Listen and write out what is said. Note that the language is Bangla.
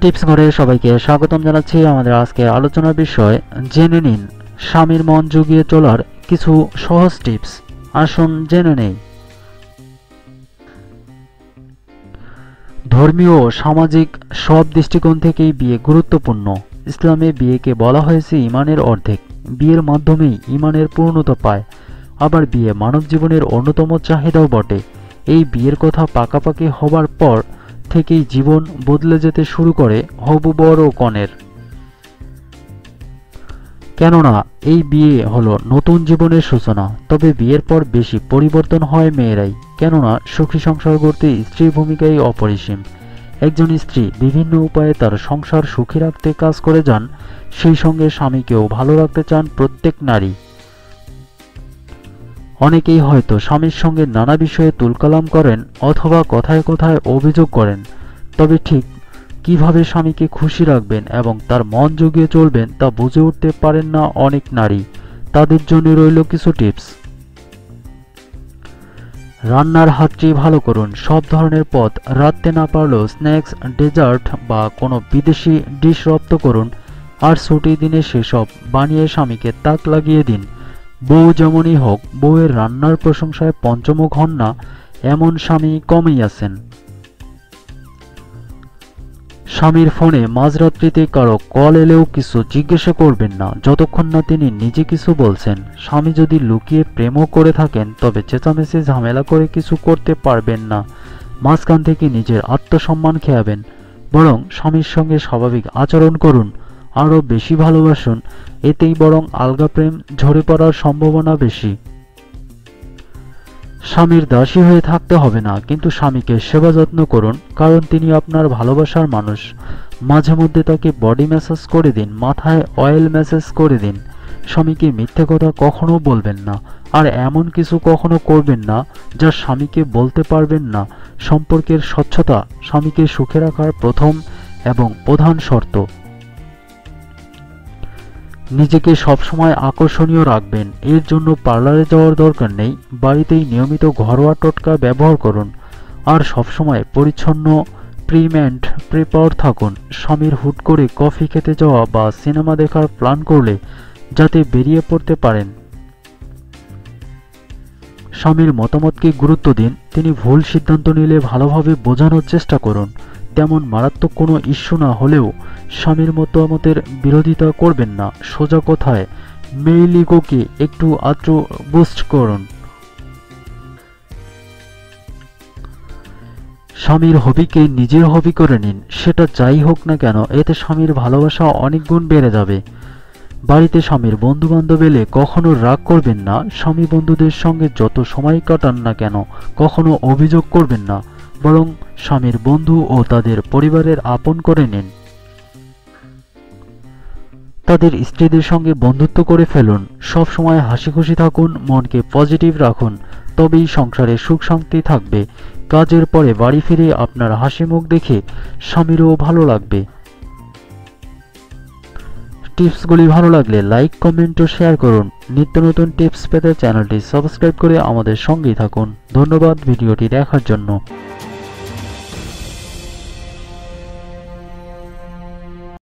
টিপস ঘরে সবাইকে স্বাগতম জানাচ্ছি আমাদের আজকে আলোচনার বিষয় জেনে নিন, স্বামীর মন জুগিয়ে চলার কিছু সহজ টিপস। আসুন জেনে নেই। ধর্মীয় সামাজিক সব দৃষ্টিকোণ থেকেই বিয়ে গুরুত্বপূর্ণ। ইসলামে বিয়েকে বলা হয়েছে ইমানের অর্ধেক। বিয়ের মাধ্যমেই ইমানের পূর্ণতা পায়। আবার বিয়ে মানব জীবনের অন্যতম চাহিদাও বটে। এই বিয়ের কথা পাকাপাকি হবার পর থেকেই জীবন বদলে যেতে শুরু করে হবু বর ও কনের। কেননা এই বিয়ে হলো নতুন জীবনের সূচনা, তবে বিয়ের পর বেশি পরিবর্তন হয় মেয়েরাই। কেননা সুখী সংসার গড়তে স্ত্রীর ভূমিকাই অপরিসীম। একজন স্ত্রী বিভিন্ন উপায়ে তার সংসার সুখী রাখতে কাজ করে যান, সেই সঙ্গে স্বামীকেও ভালো রাখতে চান প্রত্যেক নারী। অনেকেই হয়তো স্বামীর সঙ্গে নানা বিষয়ে তুলকালাম করেন অথবা কথায় কথায় অভিযোগ করেন। তবে ঠিক কীভাবে স্বামীকে খুশি রাখবেন এবং তার মন জুগিয়ে চলবেন তা বুঝে উঠতে পারেন না অনেক নারী। তাদের জন্য রইল কিছু টিপস। রান্নার হাতটি ভালো করুন। সব ধরনের পদ রাঁধতে না পারলেও স্ন্যাক্স, ডেজার্ট বা কোনো বিদেশি ডিশ রপ্ত করুন। আর ছুটির দিনে সেসব বানিয়ে স্বামীকে তাক লাগিয়ে দিন। বউ যেমনই হোক, বউয়ের রান্নার প্রশংসায় পঞ্চমুখ হন না, এমন স্বামী কমই আছেন। স্বামীর ফোনে মাঝরাত্রিতে কারও কল এলেও কিছু জিজ্ঞাসা করবেন না, যতক্ষণ না তিনি নিজে কিছু বলছেন। স্বামী যদি লুকিয়ে প্রেমও করে থাকেন, তবে চেঁচামেচি ঝামেলা করে কিছু করতে পারবেন না। মাঝখান থেকে নিজের আত্মসম্মান খেয়াবেন। বরং স্বামীর সঙ্গে স্বাভাবিক আচরণ করুন। আরও বেশি ভালোবাসুন, এতেই বরং আলগা প্রেম ঝরে পড়ার সম্ভাবনা বেশি। স্বামীর দাসী হয়ে থাকতে হবে না, কিন্তু স্বামীকে সেবা যত্ন করুন, কারণ তিনি আপনার ভালোবাসার মানুষ। মাঝে মধ্যে তাকে বডি ম্যাসাজ করে দিন, মাথায় অয়েল ম্যাসাজ করে দিন। স্বামীকে মিথ্যে কথা কখনো বলবেন না, আর এমন কিছু কখনো করবেন না, যা স্বামীকে বলতে পারবেন না। সম্পর্কের স্বচ্ছতা স্বামীকে সুখে রাখার প্রথম এবং প্রধান শর্ত। নিজেকে সবসময় আকর্ষণীয় রাখবেন। এর জন্য পার্লারে যাওয়ার দরকার নেই, বাড়িতেই নিয়মিত ঘরোয়া টোটকা ব্যবহার করুন। আর সবসময় পরিচ্ছন্ন প্রিম অ্যান্ড প্রিপার থাকুন। স্বামীর হুট করে কফি খেতে যাওয়া বা সিনেমা দেখার প্ল্যান করলে যাতে বেরিয়ে পড়তে পারেন। স্বামীর মতামতকে গুরুত্ব দিন, তিনি ভুল সিদ্ধান্ত নিলে ভালোভাবে বোঝানোর চেষ্টা করুন। তেমন মারাত্মক কোনো ইস্যু না হলেও স্বামীর মতামতের বিরোধিতা করবেন না। সোজা কথায় মেইল ইগোকে একটু আত্র বুস্ট করুন। স্বামীর হবিকে নিজের হবি করে নিন। সেটা যাই হোক না কেন, এতে স্বামীর ভালোবাসা অনেক গুণ বেড়ে যাবে। বাড়িতে স্বামীর বন্ধু বান্ধব এলে কখনো রাগ করবেন না। স্বামী বন্ধুদের সঙ্গে যত সময় কাটান না কেন, কখনো অভিযোগ করবেন না। বরং স্বামীর বন্ধু ও তাদের পরিবারের আপন করে নিন। তাদের স্ত্রীদের সঙ্গে বন্ধুত্ব করে ফেলুন। সব সময় হাসি খুশি থাকুন, মনকে পজিটিভ রাখুন। তবেই সংসারে সুখ শান্তি থাকবে। কাজের পরে বাড়ি ফিরে আপনার হাসি মুখ দেখে স্বামীরও ভালো লাগবে। টিপসগুলি ভালো লাগলে লাইক, কমেন্ট ও শেয়ার করুন। নিত্য নতুন টিপস পেতে চ্যানেলটি সাবস্ক্রাইব করে আমাদের সঙ্গেই থাকুন। ধন্যবাদ ভিডিওটি দেখার জন্য।